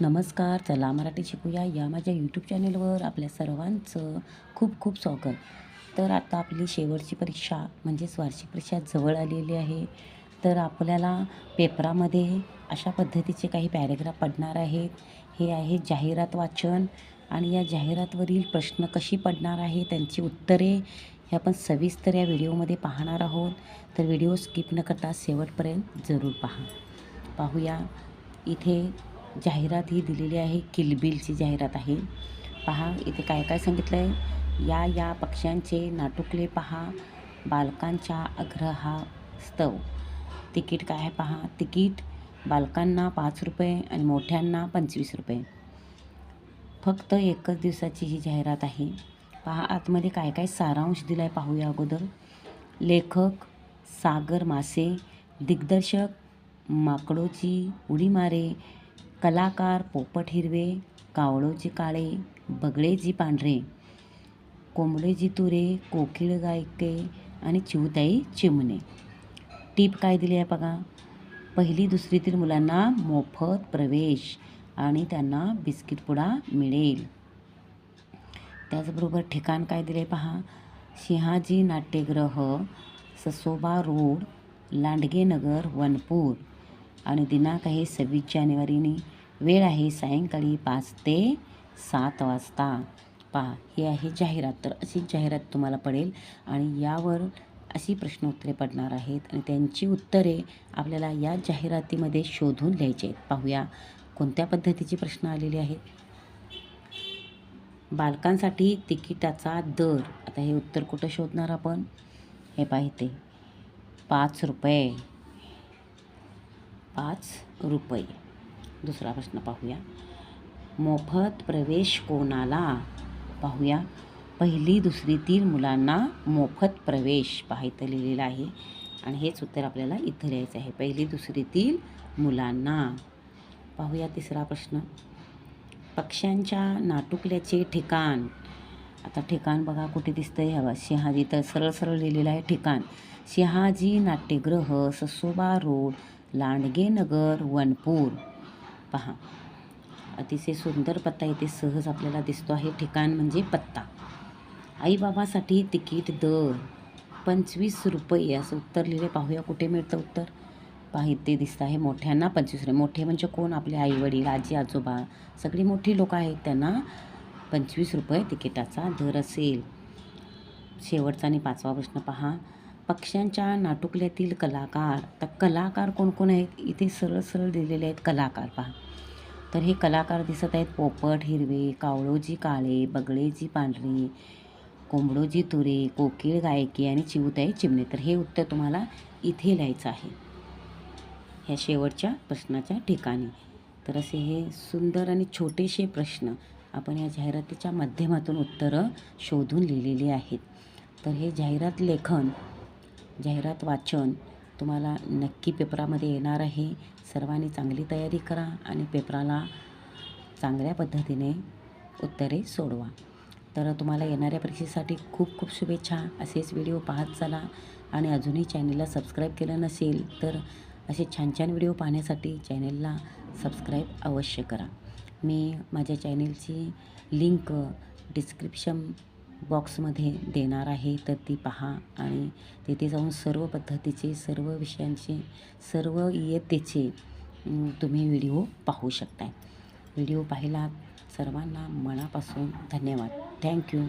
नमस्कार चला मराठी शिकूया या माझ्या यूट्यूब चॅनेलवर आपल्या सर्वांचं खूप खूप स्वागत. तर आता आपली शेवटची परीक्षा म्हणजेच वार्षिक परीक्षा जवळ आलेली आहे. तर आपल्याला पेपरामध्ये अशा पद्धतीचे काही पॅरेग्राफ पडणार आहेत. हे आहे जाहिरात वाचन आणि या जाहिरातवरील प्रश्न कशी पडणार आहे त्यांची उत्तरे हे आपण सविस्तर या व्हिडिओमध्ये पाहणार आहोत. तर व्हिडिओ स्किप न करता शेवटपर्यंत जरूर पहा. पाहूया. इथे जाहिरात ही दिलेली आहे किलबिलची जाहिरात आहे. पहा इथे काय काय सांगितलं आहे या या पक्ष्यांचे नाटुकले पहा. बालकांच्या आग्रहास्तव तिकीट काय आहे पहा? तिकीट बालकांना पाच रुपये आणि मोठ्यांना पंचवीस रुपये. फक्त एकच दिवसाची ही जाहिरात आहे. पहा आतमध्ये काय काय सारांश दिला आहे पाहूया अगोदर. लेखक सागर मासे दिग्दर्शक माकडोची उडी मारे कलाकार पोपट हिरवे कावळोजी काळे बगळेजी पांढरे कोंबडेजी तुरे कोकिळ गायके आणि चिवताई चिमणे. टीप काय दिली आहे बघा? पहिली दुसरीतील मुलांना मोफत प्रवेश आणि त्यांना बिस्किट पुडा मिळेल. त्याचबरोबर ठिकाण काय दिले पहा? सिंहाजी नाट्यगृह ससोबा रोड लांडगेनगर वनपूर आणि दिनांक आहे सव्वीस जानेवारीनी. वेळ आहे सायंकाळी पाच ते सात वाजता. पहा ही आहे जाहिरात. तर अशी जाहिरात तुम्हाला पडेल आणि यावर अशी प्रश्न उत्तरे पडणार आहेत आणि त्यांची उत्तरे आपल्याला या जाहिरातीमध्ये शोधून लिहायची आहेत. पाहूया कोणत्या पद्धतीचे प्रश्न आलेले आहेत? बालकांसाठी तिकिटाचा दर. आता हे उत्तर कुठं शोधणार आपण? हे पाहिजे पाच रुपये. पाच रुपये. दुसरा प्रश्न पाहूया. मोफत प्रवेश कोणाला? पाहूया. पहिली दुसरीतील मुलांना मोफत प्रवेश पाहायचं लिहिलेलं आहे. आणि हेच उत्तर आपल्याला इथं लिहायचं आहे. पहिली दुसरीतील मुलांना. पाहूया तिसरा प्रश्न. पक्ष्यांच्या नाटुकल्याचे ठिकाण. आता ठिकाण बघा कुठे दिसतंय. हवा शहाजी तर सरळ सरळ लिहिलेलं आहे ठिकाण. शहाजी नाट्यगृह ससोबा रोड लांडगेनगर वनपूर. पहा. अतिशय सुंदर पत्ता इथे सहज आपल्याला दिसतो आहे. ठिकाण म्हणजे पत्ता. आईबाबासाठी तिकीट दर पंचवीस रुपये. असं उत्तर लिहिले. पाहूया कुठे मिळतं उत्तर? पहा ते दिसतं आहे मोठ्यांना पंचवीस रुपये. मोठे म्हणजे कोण? आपले आईवडील आजी आजोबा. सगळी मोठी लोकं आहेत त्यांना पंचवीस रुपये तिकिटाचा दर असेल. शेवटचा आणि पाचवा प्रश्न पहा. पक्ष्यांच्या नाटुकल्यातील कलाकार तर कलाकार कोण कोण आहेत? इथे सरळ सरळ दिलेले आहेत कलाकार पहा. तर हे कलाकार दिसत आहेत. पोपट हिरवे कावळोजी काळे बगळेजी पांढरे कोंबडोजी तुरे कोकिळ गायकी आणि चिवताई चिमणे. तर हे उत्तर तुम्हाला इथे लिहायचं आहे. ह्या शेवटच्या प्रश्नाच्या ठिकाणी. तर असे हे सुंदर आणि छोटेसे प्रश्न आपण या जाहिरातीच्या माध्यमातून उत्तरं शोधून लिहिलेली आहेत. तर हे जाहिरात लेखन जाहिरात वाचन तुम्हाला नक्की पेपरामध्ये येणार आहे. सर्वांनी चांगली तयारी करा आणि पेपराला चांगल्या पद्धतीने उत्तरे सोडवा. तर तुम्हाला येणाऱ्या परीक्षेसाठी खूप खूप शुभेच्छा. असेच व्हिडिओ पाहत चला. आणि अजूनही चॅनलला सबस्क्राईब केलं नसेल तर असे छान छान व्हिडिओ पाहण्यासाठी चॅनेलला सबस्क्राईब अवश्य करा. मी माझ्या चॅनेलची लिंक डिस्क्रिप्शन बॉक्समध्ये देणार आहे तर ती पहा. आणि तिथे जाऊन सर्व पद्धतीचे सर्व विषयांचे सर्व इयत्तेचे तुम्ही व्हिडिओ पाहू शकताय. व्हिडिओ पाहिलात सर्वांना मनापासून धन्यवाद. थँक्यू.